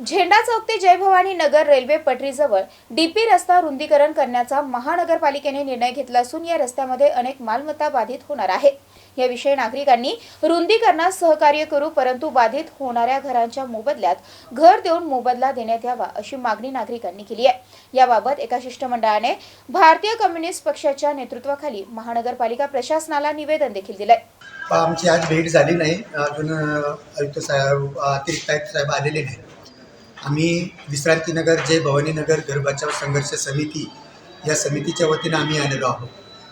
झेंडा चौक ते जयभवानी नगर रेल्वे पटरीजवळ डीपी रस्ता रुंदीकरण करण्याचा महानगरपालिकेने निर्णय घेतला असून या रस्त्यामध्ये अनेक मालमत्ता बाधित होणार आहेत याविषयी नागरिकांनी रुंदीकरणास सहकार्य करू परंतु बाधित होणाऱ्या घरांच्या मोबदल्यात घर देऊन मोबदला देण्यात यावा अशी मागणी नागरिकांनी केली आहे. याबाबत एका शिष्टमंडळाने भारतीय कम्युनिस्ट पक्षाच्या नेतृत्वाखाली महानगरपालिका प्रशासनाला निवेदन देखील दिलंय. आमची आज भेट झाली नाही. अजून आयुक्त साहेब अतिरिक्त आयुक्त साहेब आलेले नाही आम्ही विश्रांतीनगर जय भवानीनगर घर बचाव संघर्ष समिती या समितीच्या वतीनं आम्ही आलेलो आहोत.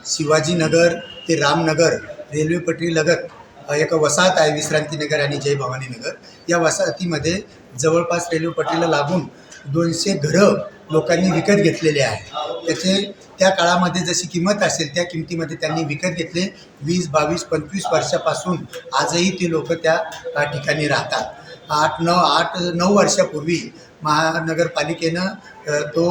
शिवाजीनगर ते रामनगर रेल्वे पटरीलगत एक वसाहत आहे विश्रांतीनगर आणि जय भवानीनगर या वसाहतीमध्ये जवळपास रेल्वे पटरीला लागून दोनशे घरं लोकांनी विकत घेतलेले आहे त्याचे त्या काळामध्ये जशी किंमत असेल त्या किमतीमध्ये त्यांनी विकत घेतले. वीस बावीस पंचवीस वर्षापासून आजही ते लोक त्या ठिकाणी राहतात. आठ नऊ आठ नऊ वर्षापूर्वी महानगरपालिकेनं तो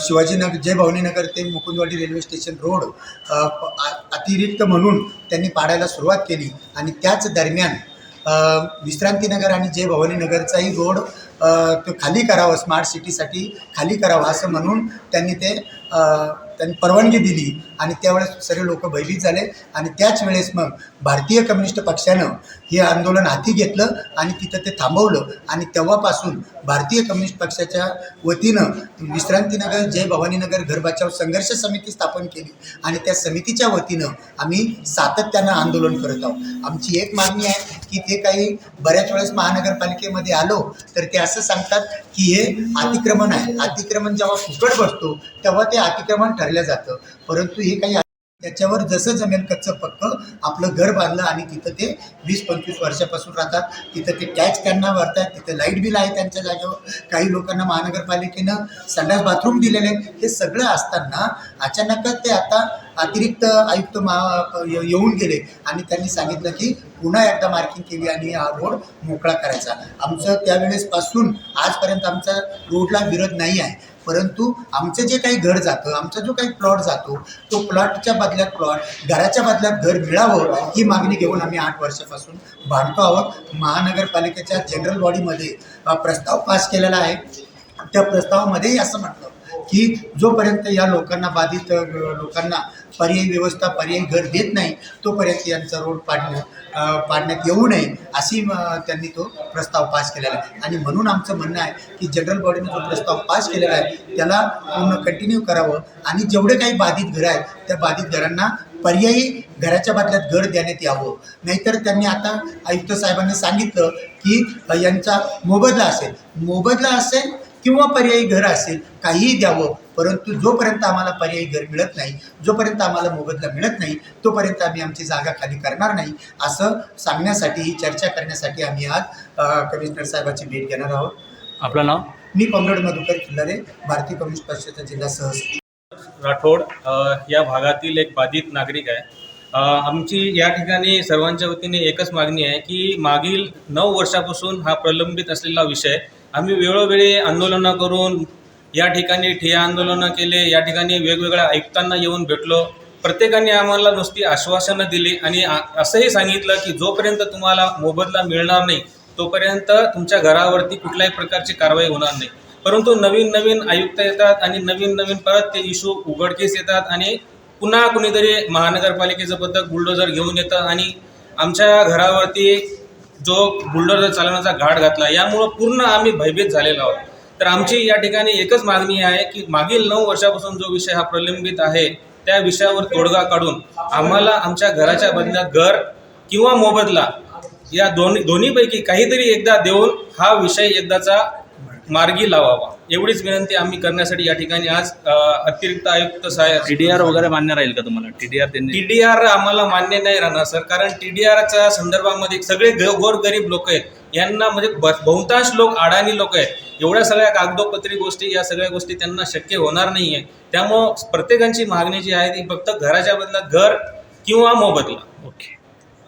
शिवाजीनगर जय भवानीनगर ते मुकुंदवाडी रेल्वे स्टेशन रोड आ- अतिरिक्त म्हणून त्यांनी पाडायला सुरुवात केली. आणि त्याच दरम्यान विश्रांतीनगर आणि जय भवानीनगरचाही रोड तो खाली करावा स्मार्ट सिटीसाठी खाली करावा असं म्हणून त्यांनी ते त्यांनी परवानगी दिली आणि त्यावेळेस सगळे लोक भयभीत झाले. आणि त्याच वेळेस मग भारतीय कम्युनिस्ट पक्षानं हे आंदोलन हाती घेतलं आणि तिथं ते थांबवलं. आणि तेव्हापासून भारतीय कम्युनिस्ट पक्षाच्या वतीनं विश्रांतीनगर जय भवानीनगर घर बचाव संघर्ष समिती स्थापन केली. आणि त्या समितीच्या वतीनं आम्ही सातत्यानं आंदोलन करत आहोत. आमची एक मागणी आहे की ते काही बऱ्याच वेळेस महानगरपालिकेमध्ये आलो तर ते असं सांगतात की हे अतिक्रमण आहे. अतिक्रमण जेव्हा फुकट बसतो तेव्हा ते अतिक्रमण ठरलं जातं. परंतु हे काही त्याच्यावर जसं जमेल कच्चं पक्क आपलं घर बांधलं आणि तिथं ते वीस पंचवीस वर्षापासून राहतात. तिथं ते टॅक्स त्यांना भरतात. तिथं लाइट बिल आहे त्यांच्या जागेवर. काही लोकांना महानगरपालिकेनं संडास बाथरूम दिलेले हे सगळं असताना अचानकच ते आता अतिरिक्त आयुक्त महा येऊन गेले आणि त्यांनी सांगितलं की पुन्हा एकदा मार्किंग केली आणि हा रोड मोकळा करायचा. आमचं त्यावेळेसपासून आजपर्यंत आमचा रोडला विरोध नाही आहे. परंतु आमचं जे काही घर जातं आमचा जो काही प्लॉट जातो तो प्लॉटच्या बदल्यात प्लॉट घराच्या बदल्यात घर मिळावं ही मागणी घेऊन आम्ही आठ वर्षापासून भांडतो आहोत. महानगरपालिकेच्या जनरल बॉडीमध्ये प्रस्ताव पास केलेला आहे. त्या प्रस्तावामध्येही असं म्हटलं की जोपर्यंत या लोकांना बाधित लोकांना पर्यायी व्यवस्था पर्यायी घर देत नाही तोपर्यंत यांचा रोड पाडणं पाडण्यात येऊ नये अशी त्यांनी तो प्रस्ताव पास केलेला आहे. आणि म्हणून आमचं म्हणणं आहे की जनरल बॉडीने जो प्रस्ताव पास केलेला आहे त्याला पूर्ण कंटिन्यू करावं. आणि जेवढे काही बाधित घरं आहेत त्या बाधित घरांना पर्यायी घराच्या बदल्यात घर देण्यात यावं. नाहीतर त्यांनी आता आयुक्त साहेबांनी सांगितलं की यांचा मोबदला असेल. मोबदला असेल किंवा पर्यायी घर असेल काहीही द्यावं. परंतु जोपर्यंत आम्हाला पर्यायी घर मिळत नाही जोपर्यंत आम्हाला मोबदला मिळत नाही तोपर्यंत आम्ही आमची जागा खाली करणार नाही. असं सांगण्यासाठी ही चर्चा करण्यासाठी आम्ही आज कमिशनर साहेबांची भेट घेणार आहोत. आपलं नाव? मी कॉम्रेड मधुकर खिल्लारे भारतीय कम्युनिस्ट पक्षाचा जिल्हा सहसचिव. राठोड या भागातील एक बाधित नागरिक आहे. आमची या ठिकाणी सर्वांच्या वतीने एकच मागणी आहे की मागील नऊ वर्षापासून हा प्रलंबित असलेला विषय आम्ही वेळोवेळी आंदोलनं करून या ठिकाणी ठिय्या आंदोलनं केले या ठिकाणी वेगवेगळ्या आयुक्तांना येऊन भेटलो. प्रत्येकाने आम्हाला नुसती आश्वासनं दिली आणि असंही सांगितलं की जोपर्यंत तुम्हाला मोबदला मिळणार नाही तोपर्यंत तुमच्या घरावरती कुठल्याही प्रकारची कारवाई होणार नाही. परंतु नवीन नवीन आयुक्त येतात आणि नवीन नवीन परत ते इशू उघडकीस येतात आणि पुन्हा कुणीतरी महानगरपालिकेचं पथक बुलडोजर घेऊन येतं आणि आमच्या घरावरती जो बुलडोजर चालवण्याचा घाट घातला यामुळं पूर्ण आम्ही भयभीत झालेलो आहोत. तर आमची या ठिकाणी एकच मागणी आहे की मागील नऊ वर्षापासून जो विषय हा प्रलंबित आहे त्या विषयावर तोडगा काढून आम्हाला आमच्या घराच्या बदल्यात घर किंवा मोबदला या दोन्ही दोन्हीपैकी काहीतरी एकदा देऊन हा विषय एकदाचा मार्गी लावावा. एवढीच विनंती आम्ही करण्यासाठी या ठिकाणी आज अतिरिक्त आयुक्त साहेब टीडीआर वगैरे मान्य राहील का तुम्हाला? टीडीआर त्यांनी टीडीआर आम्हाला मान्य नाही राहणार सर. कारण टीडीआरच्या संदर्भामध्ये सगळे गोरगरीब लोक आहेत. यांना म्हणजे बहुतांश लोक अडाणी लोक आहेत. एवढ्या सगळ्या कागदोपत्री गोष्टी या सगळ्या गोष्टी त्यांना शक्य होणार नाही आहे त्यामुळं प्रत्येकाची मागणी जी आहे ती फक्त घराच्या बदल्यात घर किंवा मोबदला. ओके.